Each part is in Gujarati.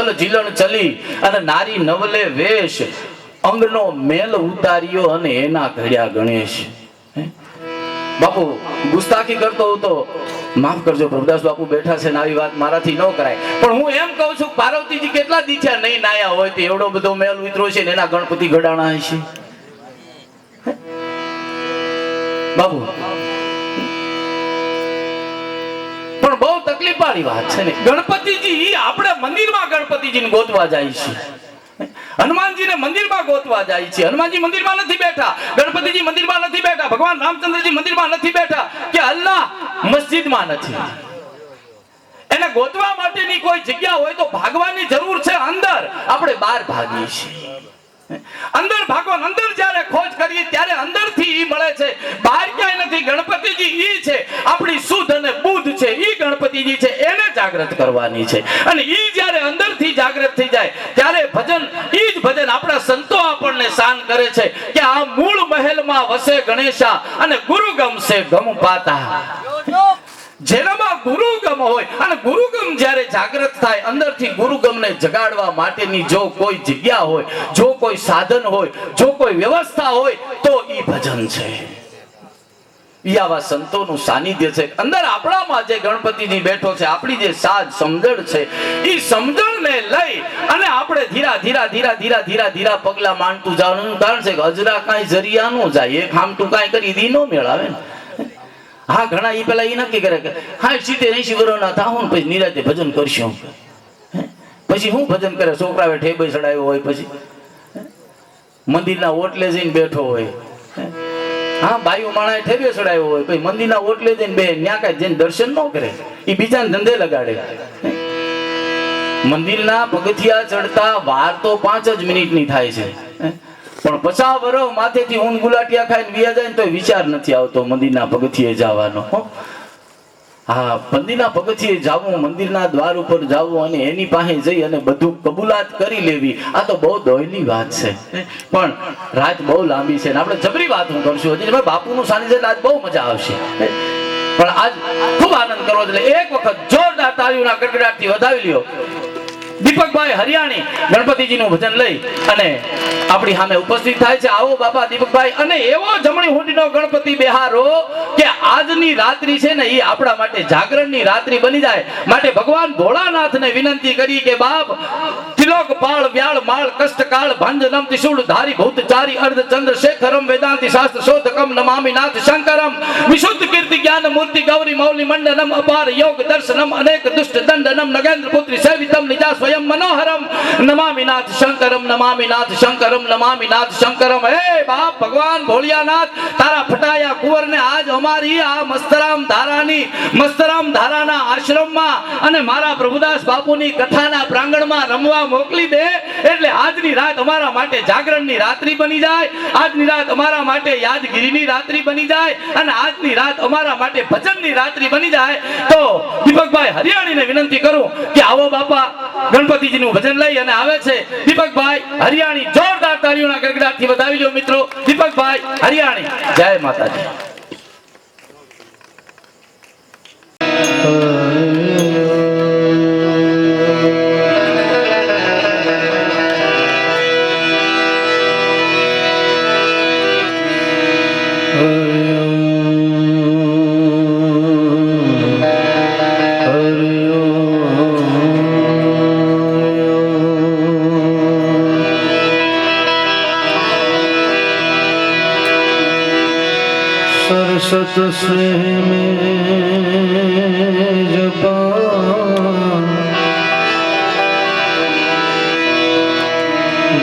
ચલ જીલણ ચલી અને નારી નવલે વેશ, અંગનો મેલ ઉતાર્યો અને એના ઘડ્યા ગણેશ. બાપુ, ગુસ્તાખી કરતો હતો. માફ કરજો પ્રભુદાસ બાપુ, બેઠા છે ને આવી વાત મારાથી ન કરાય. પણ હું એમ કહું છું, પાર્વતીજી કેટલા દીઠ્યા નહીં નાયા હોય તો એવડો બધો મેલ ઉતરો છે ને એના ગણપતિ ઘડાણા હશે. બાપુ પણ બહુ તકલીફ વાળી વાત છે ને. ગણપતિજી, આપણે મંદિરમાં ગણપતિજીને ગોતવા જાય છે હનુમાનજીને મંદિરમાં ગોતવા જાય છે હનુમાનજી મંદિરમાં નથી બેઠા, ગણપતિજી મંદિરમાં નથી બેઠા, ભગવાન રામચંદ્રજી મંદિરમાં નથી બેઠા, કે અલ્લાહ મસ્જિદમાં નથી. એને ગોતવા માટેની કોઈ જગ્યા હોય તો ભાગવાની જરૂર છે અંદર. આપણે બહાર ભાગીએ છીએ. અંદર ભાગો, અંદર જ્યારે ખોજ કરીએ, ત્યારે અંદરથી ઈ મળે છે. બહાર ક્યાંય નથી. ગણપતિજી ઈ છે. આપણી શુદ્ધ અને બુદ્ધ છે. ઈ ગણપતિજી છે. એને જાગૃત કરવાની છે. અને ઈ જ્યારે અંદરથી જાગૃત થઈ જાય, ત્યારે ભજન, ઈ જ ભજન આપણા સંતો આપણને શાન કરે છે કે આ મૂળ મહેલમાં વસે ગણેશા અને ગુરુ ગમશે ગમ પાતા. જેનામાં ગુરુગમ હોય. અને ગુરુગમ જ્યારે જાગૃત થાય, અંદરથી ગુરુગમને જગાડવા માટેની જો કોઈ જગ્યા હોય, જો કોઈ સાધન હોય, જો કોઈ વ્યવસ્થા હોય, તો ઈ ભજન છે. આવા સંતોનું સાનિધ્ય છે. અંદર આપણામાં જે ગણપતિજી બેઠો છે, આપણી જે સાજ સમજણ છે, ઈ સમજણને લઈ અને આપણે ધીરા ધીરા ધીરા ધીરા ધીરા ધીરા પગલા માંડતું જવાનું. કારણ છે કે અજરા કાંઈ જરિયા નો જાય. એક હામટું કાંઈ કરી દીનો મેળાવે ને. હા, ઘણા એ પેલા ઈ નક્કી કરે કે હા સીતે એસી વર્ષના ને પછી નિરાતે ભજન કરશું પછી હું ભજન કરે? છોકરાએ ઠેબે ચડાવ્યો હોય પછી. મંદિરના ઓટલે જઈને બેઠો હોય. હા? બાયુ માણાએ ઠેબે ચડાવ્યો હોય. પછી મંદિરના ઓટલે જઈને બે ન્યા કાંઈ જઈને દર્શન ન કરે. એ બીજાને ધંધે લગાડે. મંદિરના પગથિયા ચડતા વાર તો પાંચ જ મિનિટની થાય છે? પણ પચાસ વર્ષ માથેથી ઊન ગુલાટિયા ખાઈને વિયા જાય તો વિચાર નથી આવતો મંદિરના પગથિયે જવાનો, હા. મંદિરના પગથિયે જવું, મંદિરના દ્વાર ઉપર જવું અને એની પાસે જઈ અને બધું કબૂલાત કરી લેવી. આ તો બહુ દોયલી વાત છે પણ રાત બહુ લાંબી છે આપણે જબરી વાત હું કરશું હજી બાપુનું સાનિધ્ય આજ બહુ મજા આવશે પણ આજ ખૂબ આનંદ કરવો એટલે એક વખત જોરદાર તાળીઓના ગડગડાટથી વધાવી લ્યો. દીપકભાઈ હરિયાણી ગણપતિજીનું ભજન લઈ અને આપણી સામે ઉપસ્થિત થાય છે. આવો બાપા દીપકભાઈ, અને એવો જમણી હુંડીનો ગણપતિ બેહારો કે આજની રાત્રિ છે ને એ આપણા માટે જાગરણની રાત્રિ બની જાય. માટે ભગવાન ભોળાનાથને વિનંતી કરી કે બાપ ત્રિલોક પાળ વ્યાળ માળ કષ્ટકાળ ભાંજનમ ત્રિશૂળ ધારી ભૂતચારી અર્ધ ચંદ્ર શેખરમ વેદાંતિ શાસ્ત્ર શોધકમ નમામિ નાથ શંકરમ વિશુદ્ધ કીર્તિ જ્ઞાન મૂર્તિ ગૌરી મૌલી મંડનમ અપાર યોગ દર્શનમ અનેક દુષ્ટ દંડનમ નગેન્દ્ર પુત્રી સેવિતમ નિજા સ્વયં મનોહરમ નમામિ નાથ શંકરમ નમામિ નાથ શંકરમ નમામિ નાથ શંકરમ હે બાપ ભગવાન ભોળિયાનાથ તારા ફટાયા કુંવરને આજ અમારી આ મસ્તરામ ધારાની મસ્તરામ ધારાના આશ્રમમાં અને મારા પ્રભુદાસ બાપુની કથાના પ્રાંગણમાં રમવા મોકલી દે. એટલે આજની રાત અમારા માટે જાગરણની રાત્રિ બની જાય. આજની રાત અમારા માટે યાદગીરીની રાત્રિ બની જાય. અને આજની રાત અમારા માટે ભજનની રાત્રિ બની જાય. તો દીપકભાઈ હરિયાણીને વિનંતી કરું કે આવો બાપા, ગણપતિજીનું ભજન લઈ અને આવે છે. દીપકભાઈ હરિયાણી જોરદાર તાળીઓના ગરગડાટથી વધાવી લો મિત્રો. દીપકભાઈ હરિયાણી, જય માતાજી. सरसत स्नेह में जपा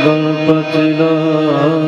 गणपति गपा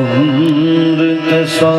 अमृत सा